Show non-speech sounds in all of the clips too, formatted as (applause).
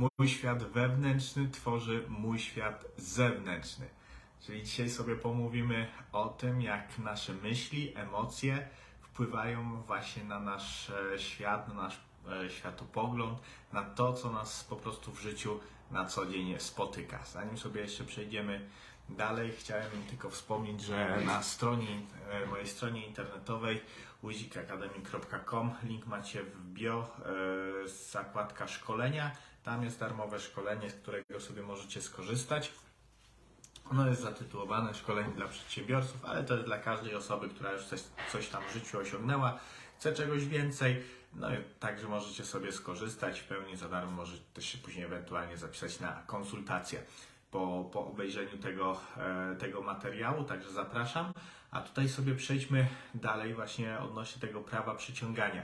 mój świat wewnętrzny tworzy mój świat zewnętrzny. Czyli dzisiaj sobie pomówimy o tym, jak nasze myśli, emocje wpływają właśnie na nasz e, świat, na nasz e, światopogląd, na to, co nas po prostu w życiu na co dzień spotyka. Zanim sobie jeszcze przejdziemy dalej, chciałem tylko wspomnieć, że na stronie, e, mojej stronie internetowej wizikacademy.com link macie w bio, zakładka szkolenia. Tam jest darmowe szkolenie, z którego sobie możecie skorzystać. Ono jest zatytułowane Szkolenie dla przedsiębiorców, ale to jest dla każdej osoby, która już coś, coś tam w życiu osiągnęła, chce czegoś więcej. No także możecie sobie skorzystać w pełni za darmo, możecie też się później ewentualnie zapisać na konsultację po, po obejrzeniu tego, e, tego materiału, także zapraszam. A tutaj sobie przejdźmy dalej właśnie odnośnie tego prawa przyciągania.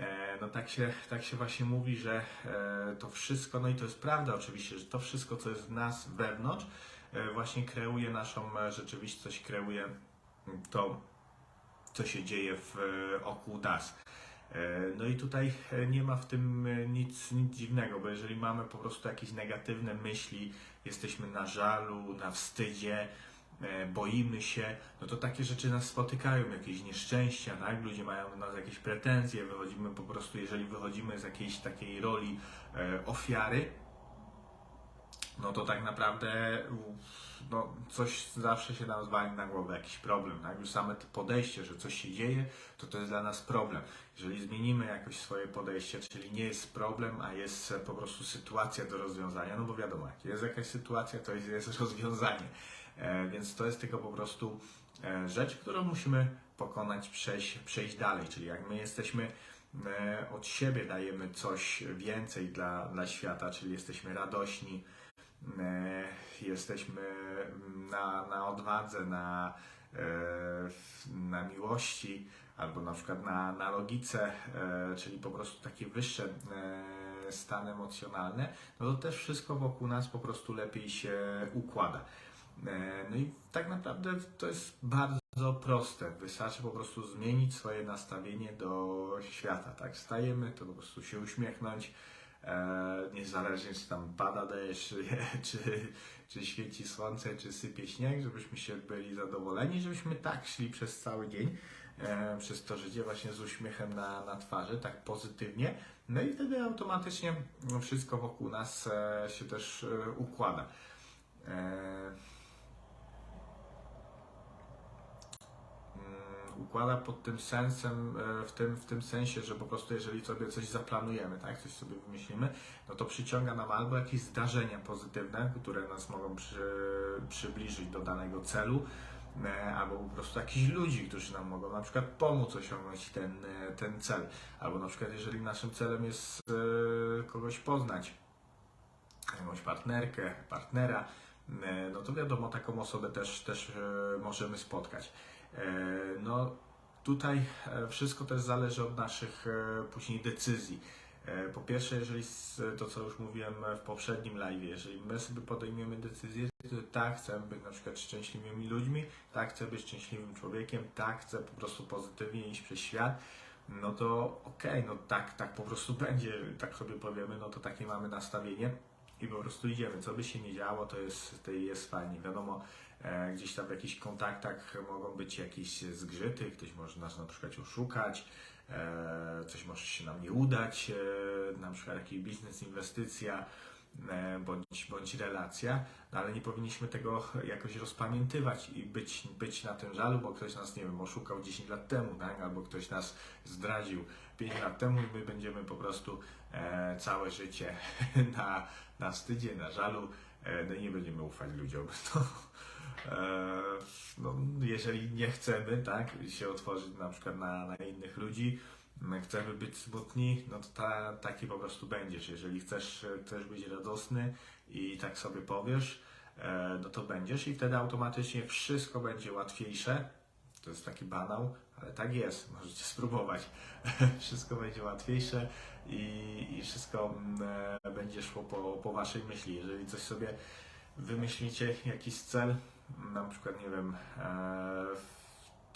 E, No tak się, tak się właśnie mówi, że e, to wszystko, no i to jest prawda oczywiście, że to wszystko, co jest w nas wewnątrz, e, właśnie kreuje naszą rzeczywistość, kreuje to, co się dzieje w oku nas. No i tutaj nie ma w tym nic, nic dziwnego, bo jeżeli mamy po prostu jakieś negatywne myśli, jesteśmy na żalu, na wstydzie, boimy się, no to takie rzeczy nas spotykają, jakieś nieszczęścia, tak? Ludzie mają do nas jakieś pretensje, wychodzimy po prostu, jeżeli wychodzimy z jakiejś takiej roli e, ofiary, no to tak naprawdę no, coś zawsze się nam zwali na głowę, jakiś problem. Tak? Już same podejście, że coś się dzieje, to to jest dla nas problem. Jeżeli zmienimy jakoś swoje podejście, czyli nie jest problem, a jest po prostu sytuacja do rozwiązania, no bo wiadomo, jak jest jakaś sytuacja, to jest rozwiązanie. E, więc to jest tylko po prostu e, rzecz, którą musimy pokonać, przejść, przejść dalej. Czyli jak my jesteśmy e, od siebie, dajemy coś więcej dla, dla świata, czyli jesteśmy radośni, jesteśmy na, na odwadze, na, na miłości, albo na przykład na, na logice, czyli po prostu takie wyższe stany emocjonalne, no to też wszystko wokół nas po prostu lepiej się układa. E, No i tak naprawdę to jest bardzo proste. Wystarczy po prostu zmienić swoje nastawienie do świata. Tak, stajemy, to po prostu się uśmiechnąć, e, niezależnie czy tam pada deszcz, (laughs) czy, czy świeci słońce, czy sypie śnieg, żebyśmy się byli zadowoleni, żebyśmy tak szli przez cały dzień, e, przez to życie właśnie z uśmiechem na, na twarzy, tak pozytywnie. No i wtedy automatycznie wszystko wokół nas się też układa. Układa pod tym sensem, e, w tym, w tym sensie, że po prostu jeżeli sobie coś zaplanujemy, tak, coś sobie wymyślimy, no to przyciąga nam albo jakieś zdarzenia pozytywne, które nas mogą przy, przybliżyć do danego celu, e, albo po prostu jakichś ludzi, którzy nam mogą na przykład pomóc osiągnąć ten, e, ten cel, albo na przykład jeżeli naszym celem jest kogoś poznać, jakąś partnerkę, partnera, no to wiadomo, taką osobę też, też możemy spotkać. E, No tutaj e, wszystko też zależy od naszych e, później decyzji. Po pierwsze, jeżeli to, co już mówiłem w poprzednim live, jeżeli my sobie podejmiemy decyzję, że tak, chcę być na przykład szczęśliwymi ludźmi, tak, chcę być szczęśliwym człowiekiem, tak, chcę po prostu pozytywnie iść przez świat, no to okej, no tak, tak po prostu (laughs) będzie, tak sobie powiemy, no to takie mamy nastawienie i po prostu idziemy. Co by się nie działo, to jest, to jest fajnie. Wiadomo, e, gdzieś tam w jakichś kontaktach mogą być jakieś zgrzyty, ktoś może nas na przykład oszukać, e, coś może się nam nie udać, e, na przykład jakiś biznes, inwestycja, e, bądź, bądź relacja, no ale nie powinniśmy tego jakoś rozpamiętywać i być, być na tym żalu, bo ktoś nas, nie wiem, oszukał 10 lat temu, tak? albo ktoś nas zdradził 5 lat temu i my będziemy po prostu e, całe życie (laughs) na, na wstydzie, na żalu, e, no nie będziemy ufać ludziom. (laughs) No, e, no, jeżeli nie chcemy, tak, się otworzyć na przykład na, na innych ludzi, chcemy być smutni, no to ta, taki po prostu będziesz. Jeżeli chcesz, chcesz być radosny i tak sobie powiesz, e, no to będziesz i wtedy automatycznie wszystko będzie łatwiejsze. To jest taki banał, ale tak jest, możecie spróbować. (laughs) wszystko będzie łatwiejsze i, i wszystko mm, e, będzie szło po, po waszej myśli. Jeżeli coś sobie wymyślicie, jakiś cel, na przykład, nie wiem, e,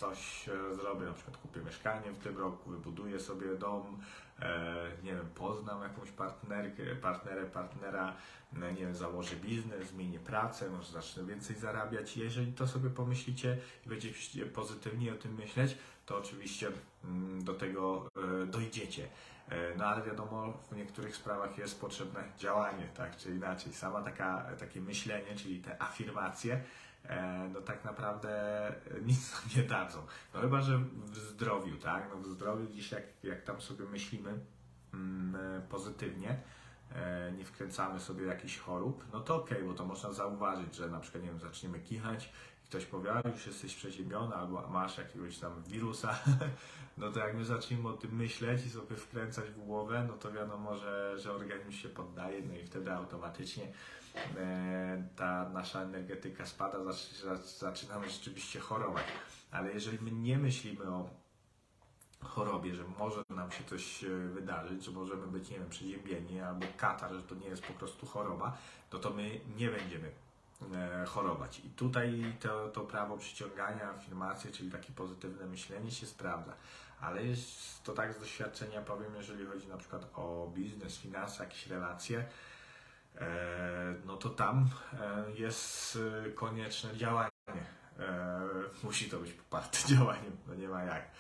coś e, zrobię, na przykład kupię mieszkanie w tym roku, wybuduję sobie dom, e, nie wiem, poznam jakąś partnerkę, partnerę, partnera, no, nie wiem, założę biznes, zmienię pracę, może zacznę więcej zarabiać. Jeżeli to sobie pomyślicie i będziecie pozytywnie o tym myśleć, to oczywiście mm, do tego e, dojdziecie. E, No ale wiadomo, w niektórych sprawach jest potrzebne działanie, tak czy inaczej. Sama taka, takie myślenie, czyli te afirmacje, e, no tak naprawdę (laughs) nic nam nie dadzą. No chyba, że w zdrowiu, tak? No w zdrowiu dziś jak, jak tam sobie myślimy mm, e, pozytywnie, e, nie wkręcamy sobie jakichś chorób, no to okej, bo to można zauważyć, że na przykład, nie wiem, zaczniemy kichać, ktoś powie, a już jesteś przeziębiony, albo masz jakiegoś tam wirusa, (laughs) no to jak my zaczniemy o tym myśleć i sobie wkręcać w głowę, no to wiadomo, że, że organizm się poddaje, no i wtedy automatycznie e, ta nasza energetyka spada, zac- zac- zaczynamy rzeczywiście chorować. Ale jeżeli my nie myślimy o chorobie, że może nam się coś e, wydarzyć, że możemy być, nie wiem, przeziębieni albo katar, że to nie jest po prostu choroba, no to my nie będziemy e, chorować. I tutaj to, to prawo przyciągania, afirmacje, czyli takie pozytywne myślenie się sprawdza. Ale jest to tak z doświadczenia powiem, jeżeli chodzi na przykład o biznes, finanse, jakieś relacje, e, no to tam e, jest e, konieczne działanie. E, musi to być poparte (laughs) działaniem, no nie ma jak.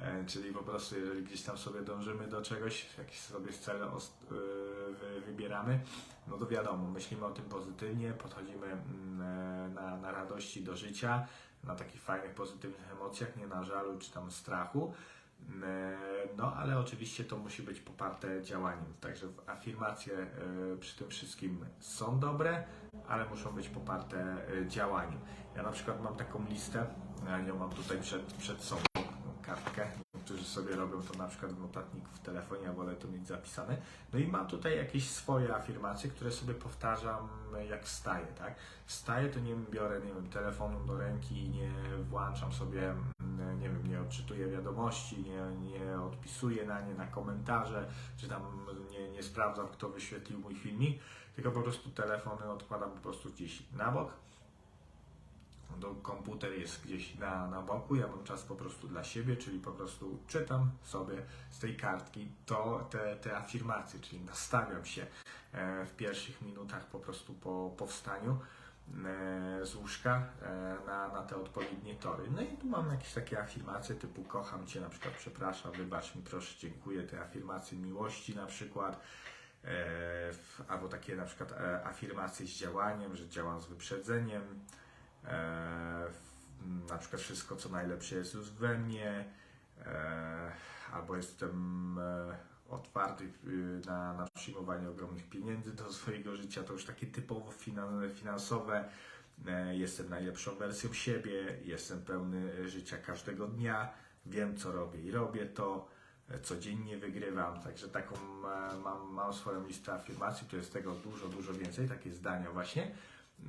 E, Czyli po prostu, jeżeli gdzieś tam sobie dążymy do czegoś, jakiś sobie cel wybieramy, no to wiadomo, myślimy o tym pozytywnie, podchodzimy mm, e, na, na radości do życia, na takich fajnych, pozytywnych emocjach, nie na żalu czy tam strachu. E, No, ale oczywiście to musi być poparte działaniem. Także afirmacje e, przy tym wszystkim są dobre, ale muszą być poparte e, działaniem. Ja na przykład mam taką listę, ja ją mam tutaj przed, przed sobą, kartkę. Niektórzy sobie robią to na przykład w notatniku w telefonie, ja wolę to mieć zapisane. No i mam tutaj jakieś swoje afirmacje, które sobie powtarzam jak wstaję, tak? Wstaję to nie biorę, nie wiem, telefonu do ręki, nie włączam sobie, mm, nie wiem, nie odczytuję wiadomości, nie, nie odpisuję na nie, na komentarze, czy tam nie, nie sprawdzam, kto wyświetlił mój filmik, tylko po prostu telefony odkładam po prostu gdzieś na bok do komputer jest gdzieś na, na boku, ja mam czas po prostu dla siebie, czyli po prostu czytam sobie z tej kartki to, te, te afirmacje, czyli nastawiam się e, w pierwszych minutach po prostu po powstaniu e, z łóżka e, na, na te odpowiednie tory. No i tu mam jakieś takie afirmacje typu kocham Cię, na przykład przepraszam, wybacz mi, proszę, dziękuję, te afirmacje miłości na przykład. Albo takie na przykład afirmacje z działaniem, że działam z wyprzedzeniem, na przykład wszystko co najlepsze jest już we mnie, e, albo jestem e, otwarty na, na przyjmowanie ogromnych pieniędzy do swojego życia, to już takie typowo finan- finansowe. E, Jestem najlepszą wersją siebie, jestem pełny życia każdego dnia, wiem co robię i robię to, e, codziennie wygrywam, także taką e, mam, mam swoją listę afirmacji, tu jest tego dużo, dużo więcej, takie zdania właśnie.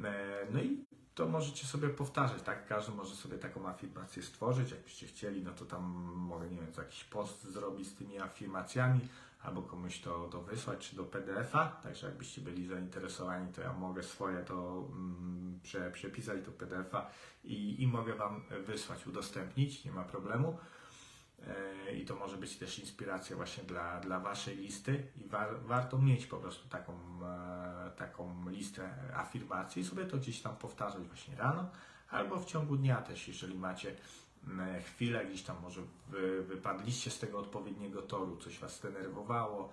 E, No i to możecie sobie powtarzać, tak? Każdy może sobie taką afirmację stworzyć, jakbyście chcieli, no to tam mogę, nie wiem, jakiś post zrobić z tymi afirmacjami, albo komuś to, to wysłać, czy do PDF-a, także jakbyście byli zainteresowani, to ja mogę swoje to mm, prze, przepisać do PDF-a i, i mogę Wam wysłać, udostępnić, nie ma problemu. E, I to może być też inspiracja właśnie dla, dla Waszej listy i war, warto mieć po prostu taką, e, taką listę afirmacji i sobie to gdzieś tam powtarzać właśnie rano albo w ciągu dnia też, jeżeli macie chwilę, gdzieś tam może wy, wypadliście z tego odpowiedniego toru, coś Was zdenerwowało,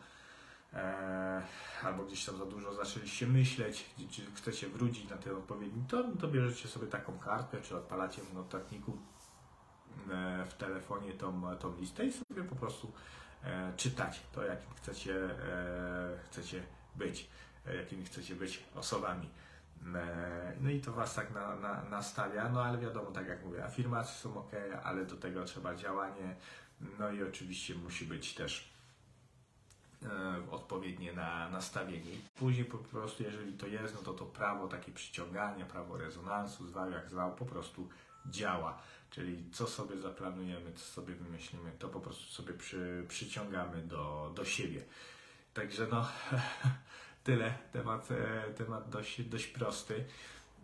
e, albo gdzieś tam za dużo zaczęliście myśleć, chcecie wrócić na ten odpowiedni tor, no to bierzecie sobie taką kartkę, czy odpalacie w notatniku w telefonie tą, tą listę i sobie po prostu e, czytać to, jakim chcecie, e, chcecie być, e, jakimi chcecie być osobami. E, No i to Was tak na, na, nastawia, no ale wiadomo, tak jak mówię, afirmacje są ok, ale do tego trzeba działanie, no i oczywiście musi być też e, odpowiednie na nastawienie. Później po prostu, jeżeli to jest, no to to prawo takie przyciągania, prawo rezonansu, zwał jak zwał, po prostu działa. Czyli co sobie zaplanujemy, co sobie wymyślimy, to po prostu sobie przy, przyciągamy do, do siebie. Także no, (laughs) tyle. Temat, e, temat dość, dość prosty.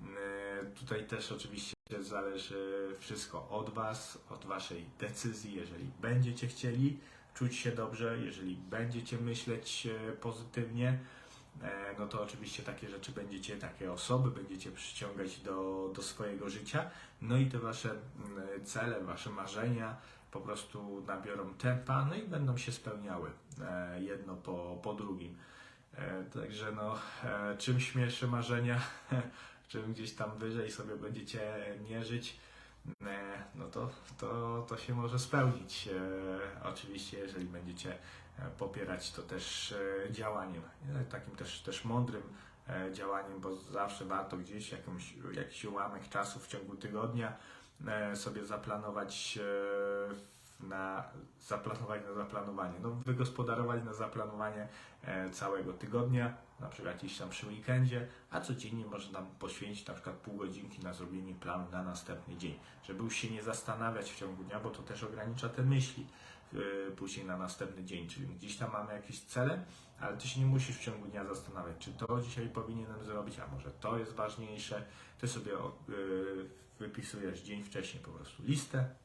E, Tutaj też oczywiście zależy wszystko od Was, od Waszej decyzji. Jeżeli będziecie chcieli czuć się dobrze, jeżeli będziecie myśleć e, pozytywnie, no to oczywiście takie rzeczy będziecie, takie osoby będziecie przyciągać do, do swojego życia. No i te Wasze mm, cele, Wasze marzenia po prostu nabiorą tempa, no i będą się spełniały e, jedno po, po drugim. E, Także no, e, czym śmielsze marzenia, (laughs) czym gdzieś tam wyżej sobie będziecie mierzyć, e, no to, to, to się może spełnić. E, Oczywiście, jeżeli będziecie e, popierać to też e, działaniem, e, takim też, też mądrym e, działaniem, bo zawsze warto gdzieś jakąś, jakiś ułamek czasu w ciągu tygodnia e, sobie zaplanować e, na zaplanować na zaplanowanie, no wygospodarować na zaplanowanie e, całego tygodnia, na przykład gdzieś tam przy weekendzie, a codziennie można nam poświęcić na przykład pół godzinki na zrobienie planu na następny dzień, żeby już się nie zastanawiać w ciągu dnia, bo to też ogranicza te myśli e, później na następny dzień, czyli gdzieś tam mamy jakieś cele, ale ty się nie musisz w ciągu dnia zastanawiać, czy to dzisiaj powinienem zrobić, a może to jest ważniejsze. Ty sobie y, wypisujesz dzień wcześniej po prostu listę e,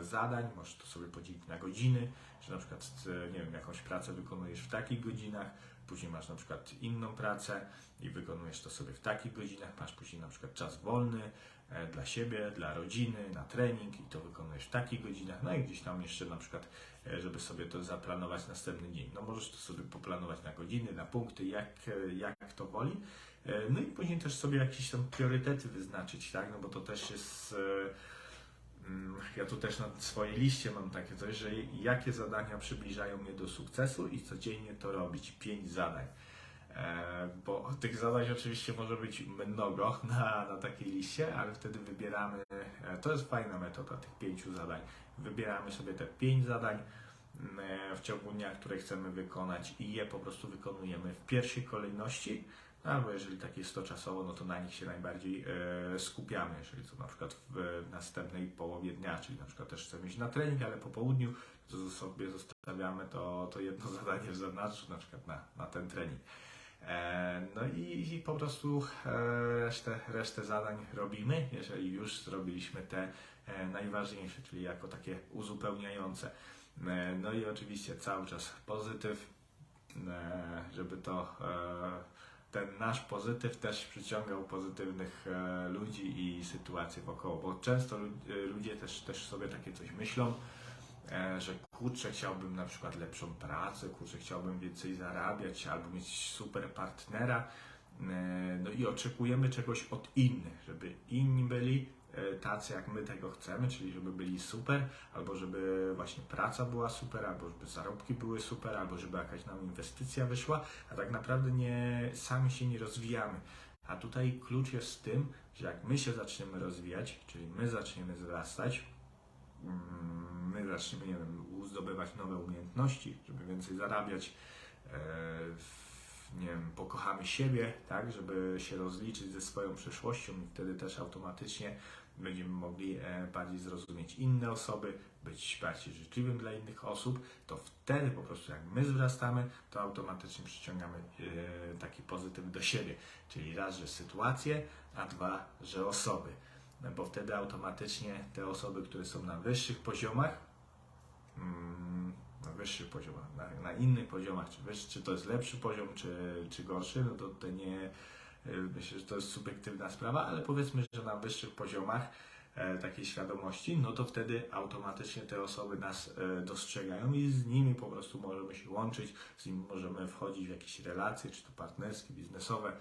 zadań, możesz to sobie podzielić na godziny, że na przykład, e, nie wiem, jakąś pracę wykonujesz w takich godzinach, później masz na przykład inną pracę i wykonujesz to sobie w takich godzinach, masz później na przykład czas wolny e, dla siebie, dla rodziny, na trening i to wykonujesz w takich godzinach, no i gdzieś tam jeszcze na przykład, e, żeby sobie to zaplanować następny dzień. No możesz to sobie poplanować na godziny, na punkty, jak, e, jak to woli. E, No i później też sobie jakieś tam priorytety wyznaczyć, tak, no bo to też jest... Mm, Ja tu też na swojej liście mam takie coś, że jakie zadania przybliżają mnie do sukcesu i codziennie to robić. Pięć zadań. E, bo tych zadań oczywiście może być mnogo (laughs) na, na takiej liście, ale wtedy wybieramy, e, to jest fajna metoda tych pięciu zadań. Wybieramy sobie te pięć zadań mm, e, w ciągu dnia, które chcemy wykonać i je po prostu wykonujemy w pierwszej kolejności. Albo jeżeli tak jest to czasowo, no to na nich się najbardziej e, skupiamy. Jeżeli to na przykład w, w następnej połowie dnia, czyli na przykład też chcemy iść na trening, ale po południu, to sobie zostawiamy to, to jedno (laughs) zadanie w zanadrzu, na przykład na, na ten trening. E, no i, i po prostu e, resztę, resztę zadań robimy, jeżeli już zrobiliśmy te e, najważniejsze, czyli jako takie uzupełniające. E, no i oczywiście cały czas pozytyw, e, żeby to e, ten nasz pozytyw też przyciągał pozytywnych e, ludzi i sytuacje wokoło, bo często e, ludzie też, też sobie takie coś myślą, e, że kurczę, chciałbym na przykład lepszą pracę, kurczę, chciałbym więcej zarabiać albo mieć super partnera, no i oczekujemy czegoś od innych, żeby inni byli tacy, jak my tego chcemy, czyli żeby byli super, albo żeby właśnie praca była super, albo żeby zarobki były super, albo żeby jakaś nam inwestycja wyszła, a tak naprawdę nie, sami się nie rozwijamy. A tutaj klucz jest w tym, że jak my się zaczniemy rozwijać, czyli my zaczniemy wzrastać, mm, my zaczniemy, nie wiem, zdobywać nowe umiejętności, żeby więcej zarabiać, e, nie wiem, pokochamy siebie, tak, żeby się rozliczyć ze swoją przeszłością i wtedy też automatycznie będziemy mogli e, bardziej zrozumieć inne osoby, być bardziej życzliwym dla innych osób, to wtedy po prostu jak my wzrastamy, to automatycznie przyciągamy e, taki pozytyw do siebie. Czyli raz, że sytuacje, a dwa, że osoby. No Bo wtedy automatycznie te osoby, które są na wyższych poziomach, mm, na wyższych poziomach, na, na innych poziomach, czy, wyższy, czy to jest lepszy poziom, czy, czy gorszy, no to tutaj nie, myślę, że to jest subiektywna sprawa, ale powiedzmy, że na wyższych poziomach e, takiej świadomości, no to wtedy automatycznie te osoby nas e, dostrzegają i z nimi po prostu możemy się łączyć, z nimi możemy wchodzić w jakieś relacje, czy to partnerskie, biznesowe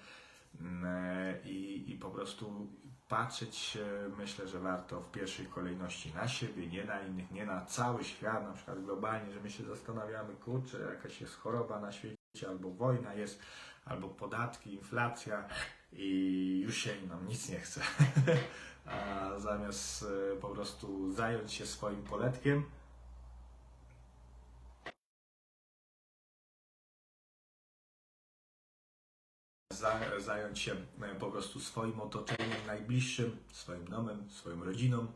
mm, e, i, i po prostu patrzeć, e, myślę, że warto w pierwszej kolejności na siebie, nie na innych, nie na cały świat, na przykład globalnie, że my się zastanawiamy, kurczę, jakaś jest choroba na świecie, albo wojna jest, albo podatki, inflacja i już się nam nic nie chce. (laughs) A zamiast e, po prostu zająć się swoim poletkiem, za, zająć się e, po prostu swoim otoczeniem najbliższym, swoim domem, swoją rodziną,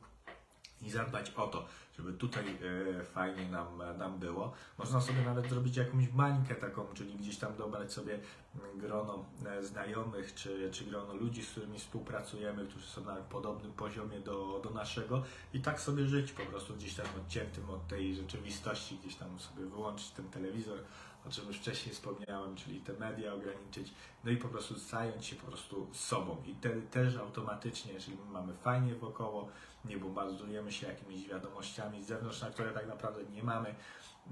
i zadbać o to, żeby tutaj e, fajnie nam, nam było. Można sobie nawet zrobić jakąś bańkę taką, czyli gdzieś tam dobrać sobie mm, grono e, znajomych, czy, czy grono ludzi, z którymi współpracujemy, którzy są na podobnym poziomie do, do naszego i tak sobie żyć po prostu gdzieś tam odciętym od tej rzeczywistości, gdzieś tam sobie wyłączyć ten telewizor, o czym już wcześniej wspomniałem, czyli te media ograniczyć, no i po prostu zająć się po prostu sobą. I wtedy też automatycznie, jeżeli my mamy fajnie wokoło, nie bombardujemy się jakimiś wiadomościami z zewnątrz, na które tak naprawdę nie mamy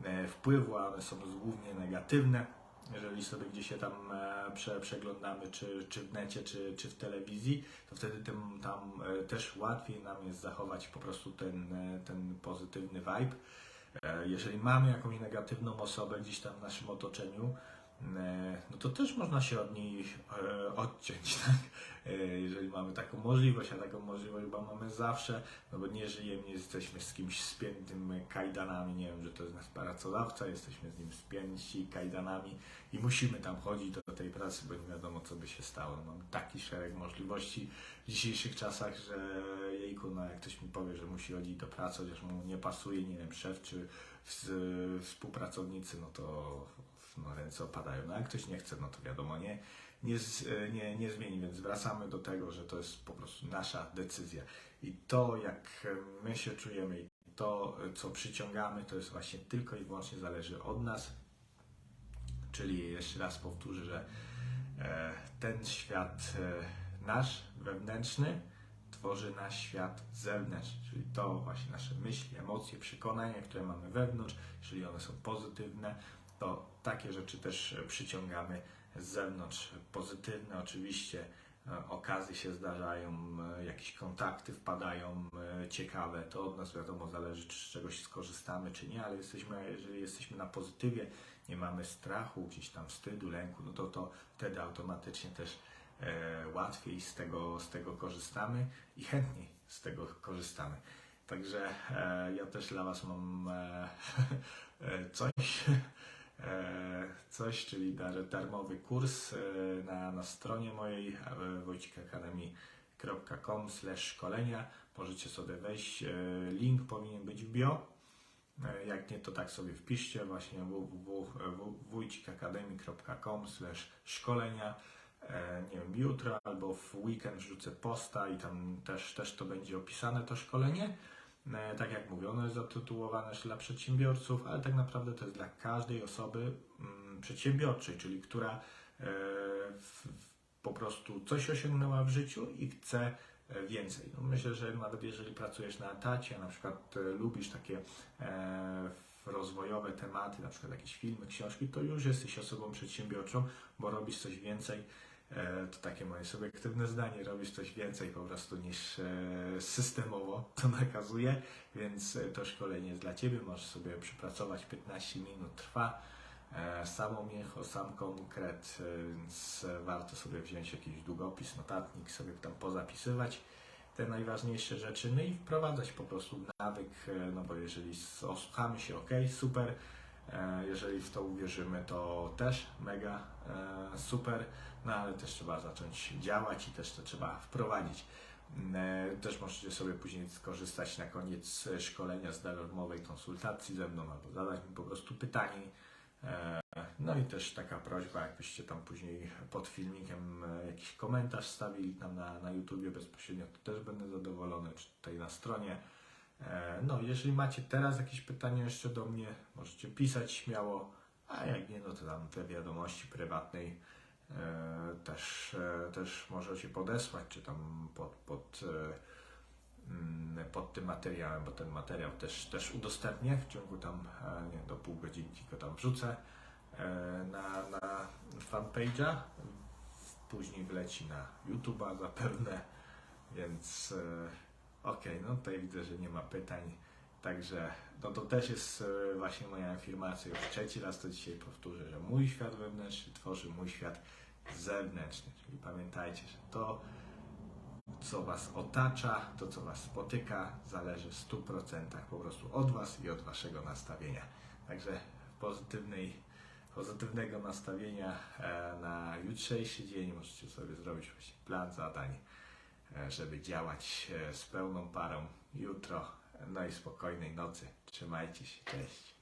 e, wpływu, a one są głównie negatywne. Jeżeli sobie gdzieś się tam e, prze, przeglądamy, czy, czy w necie, czy, czy w telewizji, to wtedy tym, tam e, też łatwiej nam jest zachować po prostu ten, ten pozytywny vibe. Jeżeli mamy jakąś negatywną osobę gdzieś tam w naszym otoczeniu, no to też można się od niej e, odciąć, (laughs) tak? E, Jeżeli mamy taką możliwość, a taką możliwość chyba mamy zawsze, no bo nie żyjemy, nie jesteśmy z kimś spiętym kajdanami, nie wiem, że to jest nasz pracodawca, jesteśmy z nim spięci kajdanami i musimy tam chodzić do tej pracy, bo nie wiadomo, co by się stało. No, Mamy taki szereg możliwości w dzisiejszych czasach, że jejku, no jak ktoś mi powie, że musi chodzić do pracy, chociaż mu nie pasuje, nie wiem, szef czy współpracownicy, no to no, ręce opadają. No jak ktoś nie chce, no to wiadomo, nie, nie, z- nie, nie zmieni, więc wracamy do tego, że to jest po prostu nasza decyzja. I to, jak my się czujemy i to, co przyciągamy, to jest właśnie tylko i wyłącznie zależy od nas. Czyli jeszcze raz powtórzę, że e, ten świat e, nasz, wewnętrzny, tworzy nasz świat zewnętrzny, czyli to właśnie nasze myśli, emocje, przekonania, które mamy wewnątrz, jeżeli one są pozytywne, to takie rzeczy też e, przyciągamy z zewnątrz. Pozytywne oczywiście, e, okazje się zdarzają, e, jakieś kontakty wpadają ciekawe, to od nas wiadomo zależy, czy z czegoś skorzystamy, czy nie, ale jesteśmy, jeżeli jesteśmy na pozytywie, nie mamy strachu, gdzieś tam wstydu, lęku, no to, to wtedy automatycznie też e, łatwiej z tego, z tego korzystamy i chętniej z tego korzystamy. Także e, ja też dla Was mam e, (laughs) coś, coś, czyli dar, darmowy kurs e, na, na stronie mojej e, wojcikakademii.com szkolenia. Możecie sobie wejść, e, link powinien być w bio. E, Jak nie, to tak sobie wpiszcie właśnie www.wójcikakademii.com szkolenia. E, Nie wiem, jutro albo w weekend wrzucę posta i tam też, też to będzie opisane to szkolenie. E, Tak jak mówię, ono jest zatytułowane dla przedsiębiorców, ale tak naprawdę to jest dla każdej osoby mm, przedsiębiorczej, czyli która e, po prostu coś osiągnęła w życiu i chce e, więcej. No myślę, że nawet jeżeli pracujesz na etacie, a na przykład lubisz takie rozwojowe tematy, na przykład jakieś filmy, książki, to już jesteś osobą przedsiębiorczą, bo robisz coś więcej. E, to takie moje subiektywne zdanie, robisz coś więcej po prostu niż e, systemowo to (laughs) nakazuje, więc e, to szkolenie jest dla Ciebie, możesz sobie przepracować 15 minut, trwa. Samo mięcho, sam konkret, więc warto sobie wziąć jakiś długopis, notatnik, sobie tam pozapisywać te najważniejsze rzeczy, no i wprowadzać po prostu nawyk, no bo jeżeli osłuchamy się, ok, super, jeżeli w to uwierzymy, to też mega e, super, no ale też trzeba zacząć działać i też to trzeba wprowadzić. Mm, e, Też możecie sobie później skorzystać na koniec e, szkolenia z darmowej konsultacji ze mną albo zadać mi po prostu pytanie. E, No i też taka prośba, jakbyście tam później pod filmikiem e, jakiś komentarz stawili tam na, na YouTubie bezpośrednio, to też będę zadowolony, czy tutaj na stronie. E, No, jeżeli macie teraz jakieś pytania jeszcze do mnie, możecie pisać śmiało, a jak nie, no to tam te wiadomości prywatnej e, też, e, też możecie podesłać, czy tam pod, pod, mm, pod tym materiałem, bo ten materiał też, też udostępnię w ciągu tam, nie do pół godzinki go tam wrzucę na, na fanpage'a. Później wleci na YouTube'a zapewne, więc okej, no tutaj widzę, że nie ma pytań. Także no to też jest e, właśnie moja afirmacja. Już trzeci raz to dzisiaj powtórzę, że mój świat wewnętrzny tworzy mój świat zewnętrzny. Czyli pamiętajcie, że to, co Was otacza, to, co Was spotyka, zależy w 100% po prostu od Was i od Waszego nastawienia. Także pozytywnej, pozytywnego nastawienia e, na jutrzejszy dzień możecie sobie zrobić właśnie plan zadań, e, żeby działać e, z pełną parą jutro No i spokojnej nocy. Trzymajcie się. Cześć.